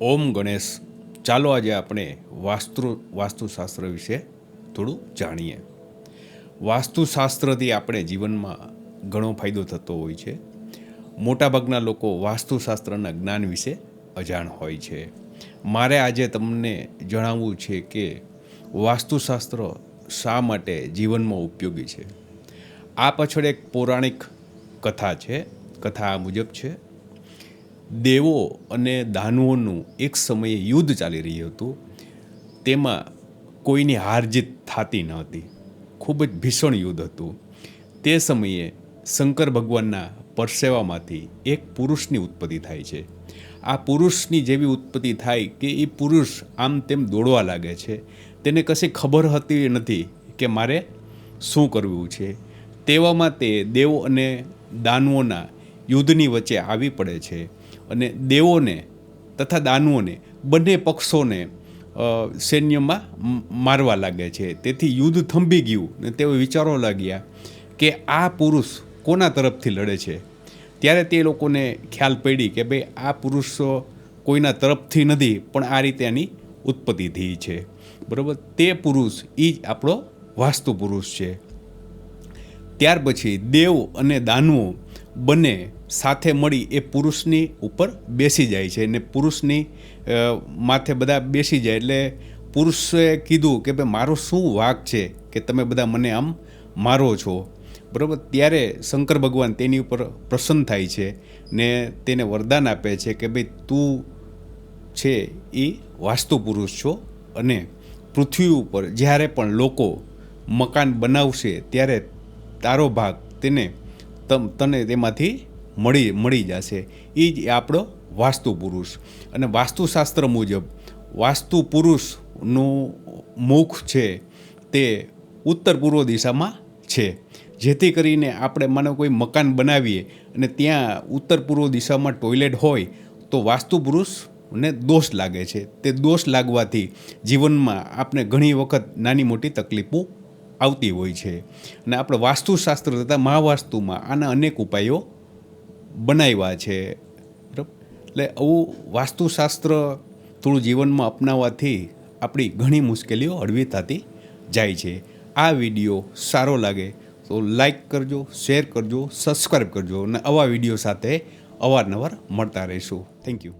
ઓમ ગણેશ, ચાલો આજે આપણે વાસ્તુ, વાસ્તુશાસ્ત્ર વિશે થોડું જાણીએ. વાસ્તુશાસ્ત્રથી આપણે જીવનમાં ઘણો ફાયદો થતો હોય છે. મોટાભાગના લોકો વાસ્તુશાસ્ત્રના જ્ઞાન વિશે અજાણ હોય છે. મારે આજે તમને જણાવવું છે કે વાસ્તુશાસ્ત્ર શા માટે જીવનમાં ઉપયોગી છે? આ પાછળ એક પૌરાણિક કથા છે. કથા આ મુજબ છે. દેવો અને દાનવોનું એક સમયે યુદ્ધ ચાલી રહ્યું હતું. તેમાં કોઈની હાર જીત થતી ન હતી. ખૂબ જ ભીષણ યુદ્ધ હતું. તે સમયે શંકર ભગવાનના પરસેવામાંથી એક પુરુષની ઉત્પત્તિ થાય છે. આ પુરુષની જેવી ઉત્પત્તિ થાય કે એ પુરુષ આમ તેમ દોડવા લાગે છે. તેને કશી ખબર હતી નથી કે મારે શું કરવું છે. તેવામાં તે દેવ અને દાનવોના યુદ્ધની વચ્ચે આવી પડે છે. અને દેવોને તથા દાનવોને, બંને પક્ષોને સૈન્યમાં મારવા લાગે છે. તેથી યુદ્ધ થંભી ગયું ને તેઓ વિચારવા લાગ્યા કે આ પુરુષ કોના તરફથી લડે છે? ત્યારે તે લોકોને ખ્યાલ પડી કે ભાઈ, આ પુરુષો કોઈના તરફથી નથી, પણ આ રીતે એની ઉત્પત્તિ થઈ છે. બરાબર? તે પુરુષ એ જ આપણો વાસ્તુ પુરુષ છે. ત્યાર પછી દેવ અને દાનવો બંને સાથે મળી એ પુરુષની ઉપર બેસી જાય છે અને પુરુષની માથે બધા બેસી જાય. એટલે પુરુષે કીધું કે ભાઈ, મારો શું વાક છે કે તમે બધા મને આમ મારો છો? બરાબર? ત્યારે શંકર ભગવાન તેની ઉપર પ્રસન્ન થાય છે ને તેને વરદાન આપે છે કે ભાઈ, તું છે એ વાસ્તુ પુરુષ છો અને પૃથ્વી ઉપર જ્યારે પણ લોકો મકાન બનાવશે ત્યારે તારો ભાગ તેને તમ, તને તેમાંથી મળી મળી જશે. એ જ આપણો વાસ્તુ પુરુષ અને વાસ્તુશાસ્ત્ર મુજબ વાસ્તુ પુરુષનું મુખ છે તે ઉત્તર પૂર્વ દિશામાં છે. જેથી કરીને આપણે માનો કોઈ મકાન બનાવીએ અને ત્યાં ઉત્તર પૂર્વ દિશામાં ટોયલેટ હોય, તો વાસ્તુ પુરુષને દોષ લાગે છે. તે દોષ લાગવાથી જીવનમાં આપણે ઘણી વખત નાની મોટી તકલીફો આવતી હોય છે. અને આપણે વાસ્તુશાસ્ત્ર તથા મહાવાસ્તુમાં આના અનેક ઉપાયો બનાવ્યા છે. બરાબર? એટલે આવું વાસ્તુશાસ્ત્ર થોડું જીવનમાં અપનાવવાથી આપણી ઘણી મુશ્કેલીઓ હળવી થતી જાય છે. આ વીડિયો સારો લાગે તો લાઈક કરજો, શેર કરજો સબસ્ક્રાઈબ કરજો અને આવા વીડિયો સાથે અવારનવાર મળતા રહીશું. Thank you.